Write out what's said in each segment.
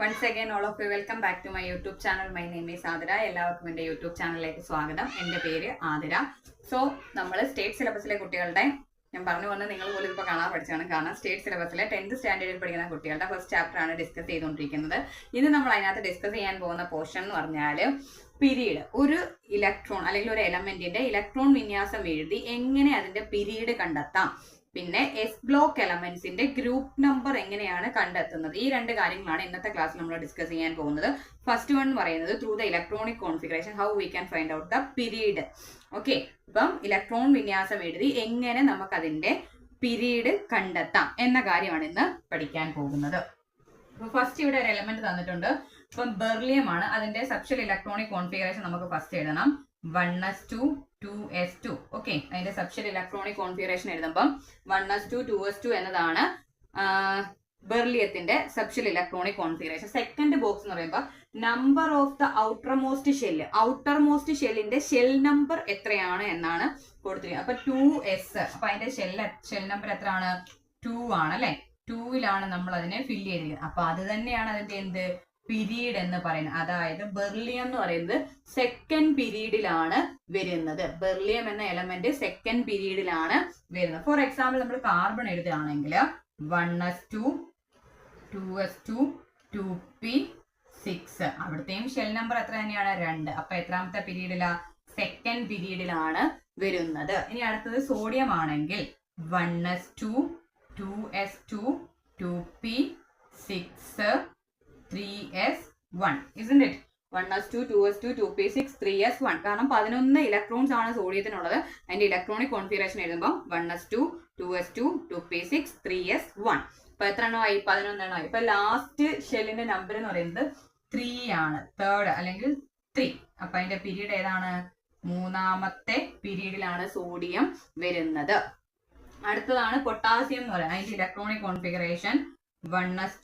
Once again all of you welcome back to my YouTube channel my name is Athira എല്ലാവർക്കും എന്റെ YouTube ചാനലിലേക്ക് സ്വാഗതം. എന്റെ പേര് ആതിര. സോ നമ്മൾ സ്റ്റേറ്റ് സിലബസിലെ കുട്ടികളുടെ ഞാൻ പറഞ്ഞു വന്ന് നിങ്ങൾ പോലും ഇപ്പോൾ കാണാൻ പഠിച്ചാണ് കാരണം സ്റ്റേറ്റ് സിലബസിലെ ടെൻത്ത് സ്റ്റാൻഡേർഡിൽ പഠിക്കുന്ന കുട്ടികളുടെ ഫസ്റ്റ് ചാപ്റ്റർ ആണ് ഡിസ്കസ് ചെയ്തുകൊണ്ടിരിക്കുന്നത്. ഇന്ന് നമ്മൾ അതിനകത്ത് ഡിസ്കസ് ചെയ്യാൻ പോകുന്ന പോർഷൻ എന്ന് പറഞ്ഞാൽ പിരീഡ്. ഒരു ഇലക്ട്രോൺ അല്ലെങ്കിൽ ഒരു എലമെന്റിന്റെ ഇലക്ട്രോൺ വിന്യാസം എഴുതി എങ്ങനെ അതിന്റെ പിരീഡ് കണ്ടെത്താം? പിന്നെ എസ് ബ്ലോക്ക് എലമെന്റ്സിന്റെ ഗ്രൂപ്പ് നമ്പർ എങ്ങനെയാണ് കണ്ടെത്തുന്നത്? ഈ രണ്ട് കാര്യങ്ങളാണ് ഇന്നത്തെ ക്ലാസ്സിൽ നമ്മൾ ഡിസ്കസ് ചെയ്യാൻ പോകുന്നത്. ഫസ്റ്റ് വൺ പറയുന്നത് through the electronic configuration how we can find out the period okay ഇപ്പം ഇലക്ട്രോൺ വിന്യാസം എഴുതി എങ്ങനെ നമുക്ക് അതിന്റെ പിരീഡ് കണ്ടെത്താം എന്ന കാര്യമാണ് ഇന്ന് പഠിക്കാൻ പോകുന്നത്. ഫസ്റ്റ് ഇവിടെ ഒരു എലമെന്റ് തന്നിട്ടുണ്ട്. ഇപ്പം ബെർലിയം ആണ്. അതിന്റെ സബ്ഷൽ ഇലക്ട്രോണിക് കോൺഫിഗറേഷൻ നമുക്ക് ഫസ്റ്റ് എഴുതണം. One S two two S two. Okay അതിന്റെ subshell electronic configuration എഴുതുമ്പം one S two two S two എന്നതാണ് ബെർലിയത്തിന്റെ subshell electronic configuration second box എന്ന് പറയുമ്പോൾ number of the outermost shell outermost ഷെല്ലിന്റെ shell number എത്രയാണ് എന്നാണ് കൊടുത്തിരിക്കുന്നത്. അപ്പൊ ടു എസ്. അപ്പൊ അതിന്റെ ഷെൽ ഷെൽ നമ്പർ എത്രയാണ്? ടു ആണ് അല്ലെ? ടൂവിലാണ് നമ്മൾ അതിനെ ഫില്ല് ചെയ്തിരിക്കുന്നത്. അപ്പൊ അത് തന്നെയാണ് അതിന്റെ എന്ത്? പിരീഡ് എന്ന് പറയുന്നത്. അതായത് ബെർലിയം എന്ന് പറയുന്നത് സെക്കൻഡ് പീരീഡിലാണ് വരുന്നത്. ബെർലിയം എന്ന എലമെന്റ് സെക്കൻഡ് പീരീഡിലാണ് വരുന്നത്. ഫോർ എക്സാമ്പിൾ നമ്മൾ കാർബൺ എഴുതുകയാണെങ്കിൽ one S two two S two two P six അവിടുത്തെയും shell number എത്ര തന്നെയാണ്? രണ്ട്. അപ്പൊ എത്രാമത്തെ പീരീഡിലാ സെക്കൻഡ് പീരീഡിലാണ് വരുന്നത്. ഇനി അടുത്തത് സോഡിയം ആണെങ്കിൽ one S two two S two two P six three S one isn't it one S two two S two two P six three S one കാരണം പതിനൊന്ന് ഇലക്ട്രോൺസ് ആണ് സോഡിയത്തിനുള്ളത് അതിന്റെ ഇലക്ട്രോണിക് കോൺഫിഗറേഷൻ എഴുതുമ്പോൾ one S two two S two two P six three S one എണ്ണമായി പതിനൊന്നെണ്ണമായി. Last ഷെല്ലിന്റെ number എന്ന് പറയുന്നത് 3 ആണ്. തേർഡ് അല്ലെങ്കിൽ 3 അപ്പോൾ അതിന്റെ പീരീഡ് ഏതാണ്? മൂന്നാമത്തെ പീരീഡിലാണ് സോഡിയം വരുന്നത്. അടുത്തതാണ് പൊട്ടാസ്യം എന്ന് പറയുന്നത്. അതിന്റെ electronic configuration one S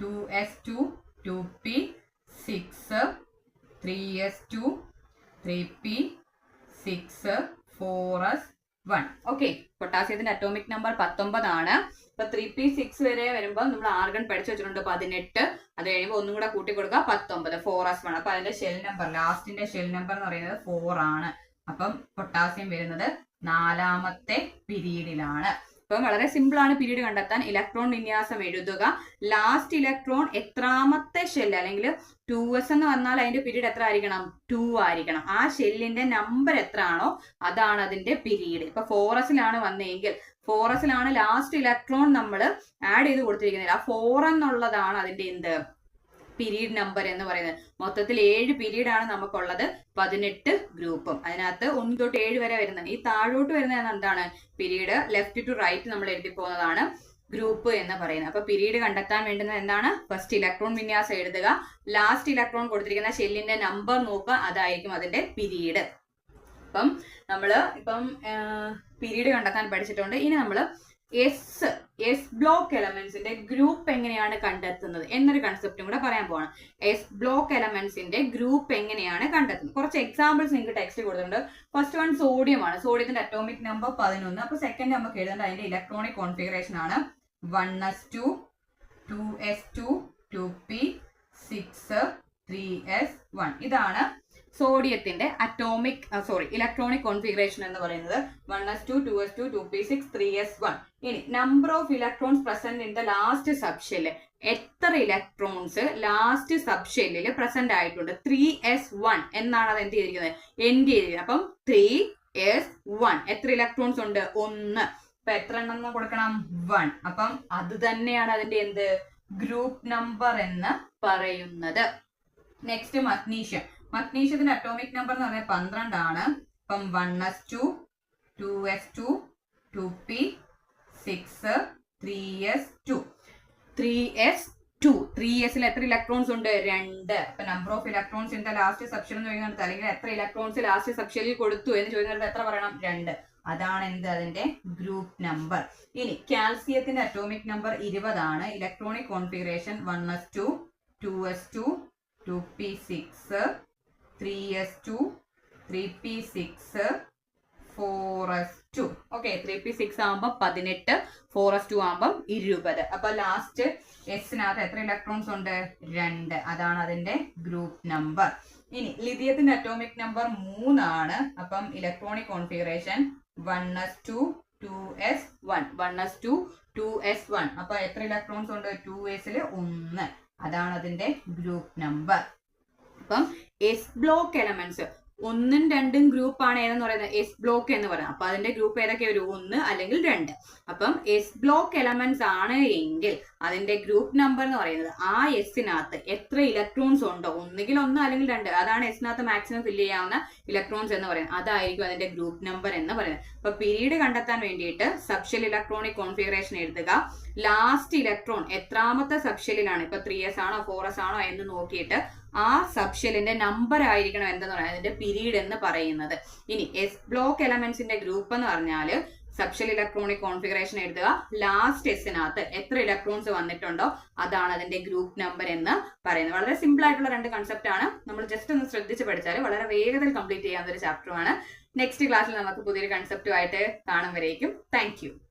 two S two two P six three S two three P six four S one okay പൊട്ടാസ്യത്തിന്റെ atomic number പത്തൊമ്പതാണ്. ഇപ്പൊ ത്രീ പി സിക്സ് വരെ വരുമ്പോൾ നമ്മൾ ആർഗൺ പഠിച്ചു വെച്ചിട്ടുണ്ട് പതിനെട്ട്. അത് കഴിയുമ്പോൾ ഒന്നും കൂടെ കൂട്ടി കൊടുക്കുക പത്തൊമ്പത് ഫോർ എസ് വൺ അപ്പൊ അതിന്റെ ഷെൽ നമ്പർ ലാസ്റ്റിന്റെ ഷെൽ നമ്പർ എന്ന് പറയുന്നത് ഫോർ ആണ്. അപ്പം പൊട്ടാസ്യം വരുന്നത് നാലാമത്തെ പീരീഡിലാണ്. ഇപ്പം വളരെ സിമ്പിൾ ആണ് പീരീഡ് കണ്ടെത്താൻ. ഇലക്ട്രോൺ വിന്യാസം എഴുതുക. ലാസ്റ്റ് ഇലക്ട്രോൺ എത്രാമത്തെ ഷെല്ല് അല്ലെങ്കിൽ ടു എസ് എന്ന് വന്നാൽ അതിന്റെ പിരീഡ് എത്ര ആയിരിക്കണം? ടു ആയിരിക്കണം. ആ ഷെല്ലിന്റെ നമ്പർ എത്ര ആണോ അതാണ് അതിന്റെ പീരീഡ് ഇപ്പൊ ഫോറസിലാണ് വന്നതെങ്കിൽ ഫോറസിലാണ് ലാസ്റ്റ് ഇലക്ട്രോൺ നമ്മൾ ആഡ് ചെയ്ത് കൊടുത്തിരിക്കുന്നത്. ആ ഫോർ എന്നുള്ളതാണ് അതിന്റെ എന്ത്? പീരീഡ് നമ്പർ എന്ന് പറയുന്നത്. മൊത്തത്തിൽ ഏഴ് പീരീഡ് ആണ് നമുക്കുള്ളത്. പതിനെട്ട് ഗ്രൂപ്പും അതിനകത്ത് ഒന്ന് തൊട്ട് ഏഴ് വരെ വരുന്നത് ഈ താഴോട്ട് വരുന്ന എന്താണ്? പീരീഡ് ലെഫ്റ്റ് ടു റൈറ്റ് നമ്മൾ എഴുതി പോകുന്നതാണ്. ഗ്രൂപ്പ് എന്ന് പറയുന്നത്. അപ്പൊ പീരീഡ് കണ്ടെത്താൻ വേണ്ടുന്നത് എന്താണ്? ഫസ്റ്റ് ഇലക്ട്രോൺ വിന്യാസം എഴുതുക. ലാസ്റ്റ് ഇലക്ട്രോൺ കൊടുത്തിരിക്കുന്ന ഷെല്ലിന്റെ നമ്പർ നോക്കുക. അതായിരിക്കും അതിന്റെ പീരീഡ് അപ്പം നമ്മൾ ഇപ്പം പീരീഡ് കണ്ടെത്താൻ പഠിച്ചിട്ടുണ്ട്. ഇനി നമ്മൾ എസ് എസ് ബ്ലോക്ക് എലമെന്റ്സിന്റെ ഗ്രൂപ്പ് എങ്ങനെയാണ് കണ്ടെത്തുന്നത് എന്നൊരു കൺസെപ്റ്റും കൂടെ പറയാൻ പോകണം എസ് ബ്ലോക്ക് എലമെന്റ്സിന്റെ ഗ്രൂപ്പ് എങ്ങനെയാണ് കണ്ടെത്തുന്നത്? കുറച്ച് എക്സാമ്പിൾസ് നിങ്ങൾക്ക് ടെക്സ്റ്റ് കൊടുത്തിട്ടുണ്ട്. ഫസ്റ്റ് വൺ സോഡിയം ആണ്. സോഡിയത്തിന്റെ അറ്റോമിക് നമ്പർ പതിനൊന്ന്. അപ്പൊ സെക്കൻഡ് നമുക്ക് എഴുതേണ്ട. അതിന്റെ ഇലക്ട്രോണിക് കോൺഫിഗറേഷൻ ആണ്. One S two two S two two P six three S one ഇതാണ് സോഡിയത്തിന്റെ അറ്റോമിക് സോറി ഇലക്ട്രോണിക് കോൺഫിഗറേഷൻ എന്ന് പറയുന്നത് one S two two S two two P six three S one ഇനി number of electrons present in the last subshell എത്ര electrons last സബ്ഷെല്ലിൽ present ആയിട്ടുണ്ട്? Three S one എന്നാണ് അത് എന്ത് ചെയ്തിരിക്കുന്നത്? എൻഡ് ചെയ്തിരിക്കുന്നത്. അപ്പം ത്രീ എസ് വൺ എത്ര ഇലക്ട്രോൺസ് ഉണ്ട്? ഒന്ന്. അപ്പൊ എത്ര എണ്ണം കൊടുക്കണം? വൺ അപ്പം അത് തന്നെയാണ് അതിന്റെ എന്ത്? ഗ്രൂപ്പ് നമ്പർ എന്ന് പറയുന്നത്. നെക്സ്റ്റ് മഗ്നീഷ്യം മഗ്നീഷ്യത്തിന്റെ അറ്റോമിക് നമ്പർ എന്ന് പറഞ്ഞാൽ പന്ത്രണ്ടാണ്. ഇപ്പം one S two two S two two P six three S two three S two three എസിൽ എത്ര ഇലക്ട്രോൺസ് ഉണ്ട്? രണ്ട്. അപ്പൊ number of electrons in the last subshell എന്ന് ചോദിക്കുന്നിടത്ത് അല്ലെങ്കിൽ എത്ര ഇലക്ട്രോൺസ് ലാസ്റ്റ് സബ്ഷനിൽ കൊടുത്തു എന്ന് ചോദിക്കുന്നിടത്ത് എത്ര പറയണം? രണ്ട്. അതാണ് എന്ത്? അതിന്റെ ഗ്രൂപ്പ് നമ്പർ ഇനി കാൽസ്യത്തിന്റെ അറ്റോമിക് നമ്പർ ഇരുപതാണ്. Electronic configuration one S two two S two two P six three S two three P six four S two okay three P six ആകുമ്പോൾ പതിനെട്ട് ഫോർ എസ് ടു ആകുമ്പോൾ ഇരുപത്. അപ്പൊ last എസിനകത്ത് എത്ര ഇലക്ട്രോൺസ് ഉണ്ട്? രണ്ട്. അതാണ് അതിന്റെ ഗ്രൂപ്പ് നമ്പർ ഇനി ലിഥിയത്തിന്റെ അറ്റോമിക് നമ്പർ മൂന്നാണ്. അപ്പം electronic configuration one S two two S one one S two two S one അപ്പൊ എത്ര ഇലക്ട്രോൺസ് ഉണ്ട്? ടു എസിൽ ഒന്ന്. അതാണ് അതിന്റെ ഗ്രൂപ്പ് നമ്പർ അപ്പം എസ് ബ്ലോക്ക് എലമെന്റ്സ് ഒന്നും രണ്ടും ഗ്രൂപ്പ് ആണ് ഏതെന്ന് പറയുന്നത്? എസ് ബ്ലോക്ക് എന്ന് പറയുന്നത്. അപ്പൊ അതിന്റെ ഗ്രൂപ്പ് ഏതൊക്കെ വരും ഒന്ന് അല്ലെങ്കിൽ രണ്ട്. അപ്പം എസ് ബ്ലോക്ക് എലമെന്റ്സ് ആണ് എങ്കിൽ അതിന്റെ ഗ്രൂപ്പ് നമ്പർ എന്ന് പറയുന്നത് ആ എസിനകത്ത് എത്ര ഇലക്ട്രോൺസ് ഉണ്ടോ? ഒന്നുകിൽ ഒന്ന് അല്ലെങ്കിൽ രണ്ട്. അതാണ് എസിനകത്ത് മാക്സിമം ഫില്ല് ചെയ്യാവുന്ന ഇലക്ട്രോൺസ് എന്ന് പറയുന്നത്. അതായിരിക്കും അതിന്റെ ഗ്രൂപ്പ് നമ്പർ എന്ന് പറയുന്നത്. അപ്പൊ പീരീഡ് കണ്ടെത്താൻ വേണ്ടിയിട്ട് സബ്ഷൽ ഇലക്ട്രോണിക് കോൺഫിഗറേഷൻ എഴുതുക. ലാസ്റ്റ് ഇലക്ട്രോൺ എത്രാമത്തെ സബ്ഷെല്ലിലാണ് ഇപ്പൊ ത്രീ എസ് ആണോ ഫോർ എസ് ആണോ എന്ന് നോക്കിയിട്ട് ആ സബ്ഷെല്ലിന്റെ നമ്പർ ആയിരിക്കണം എന്തെന്ന് പറയുന്നത് അതിന്റെ പീരീഡ് എന്ന് പറയുന്നത്. ഇനി എസ് ബ്ലോക്ക് എലമെന്റ്സിന്റെ ഗ്രൂപ്പ് എന്ന് പറഞ്ഞാൽ സബ്ഷൽ ഇലക്ട്രോണിക് കോൺഫിഗറേഷൻ എഴുതുക. ലാസ്റ്റ് എസിനകത്ത് എത്ര ഇലക്ട്രോൺസ് വന്നിട്ടുണ്ടോ അതാണ് അതിന്റെ ഗ്രൂപ്പ് നമ്പർ എന്ന് പറയുന്നത്. വളരെ സിമ്പിൾ ആയിട്ടുള്ള രണ്ട് കൺസെപ്റ്റ് ആണ്. നമ്മൾ ജസ്റ്റ് ഒന്ന് ശ്രദ്ധിച്ച് പഠിച്ചാൽ വളരെ വേഗത്തിൽ കംപ്ലീറ്റ് ചെയ്യാവുന്ന ഒരു ചാപ്റ്റർ ആണ്. നെക്സ്റ്റ് ക്ലാസ്സിൽ നമുക്ക് പുതിയൊരു കൺസെപ്റ്റുമായിട്ട് കാണും വരേക്കും താങ്ക്